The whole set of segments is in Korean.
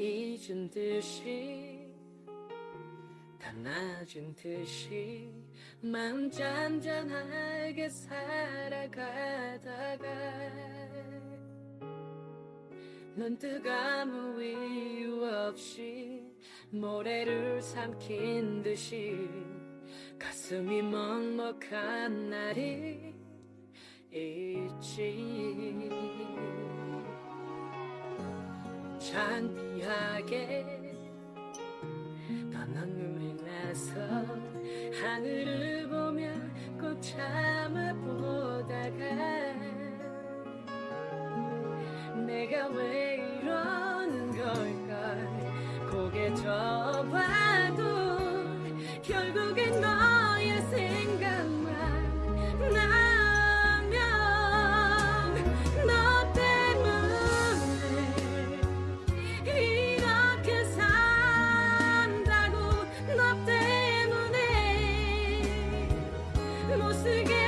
잊은 듯이 다 낮은 듯이 마음 잔잔하게 살아가다가 넌 뜨가무 이유 없이 모래를 삼킨 듯이 가슴이 먹먹한 날이 있지 창피하게 더 눈물이 나서 하늘을 보며 꼭 참아보다가 내가 왜 이러는 걸까? 고개 져봐도 결국 못 쓰게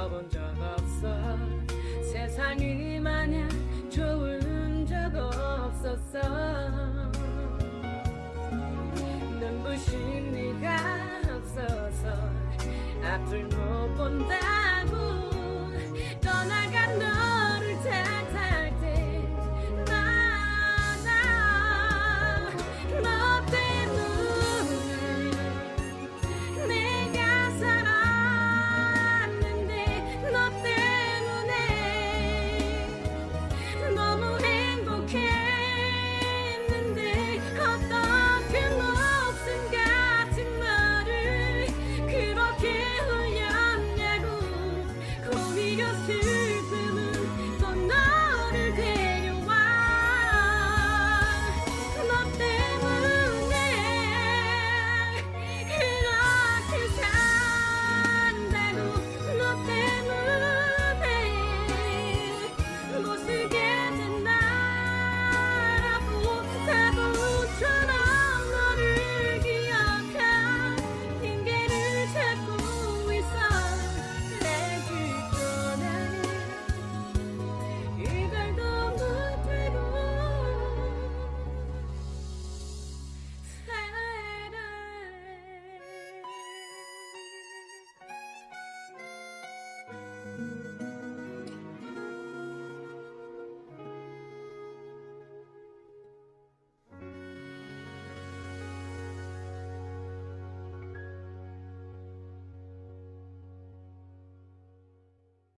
웃어본 적 없어. 세상이 마냥 좋은 적 없었어. 눈부신 네가 없어서 앞을 못 본다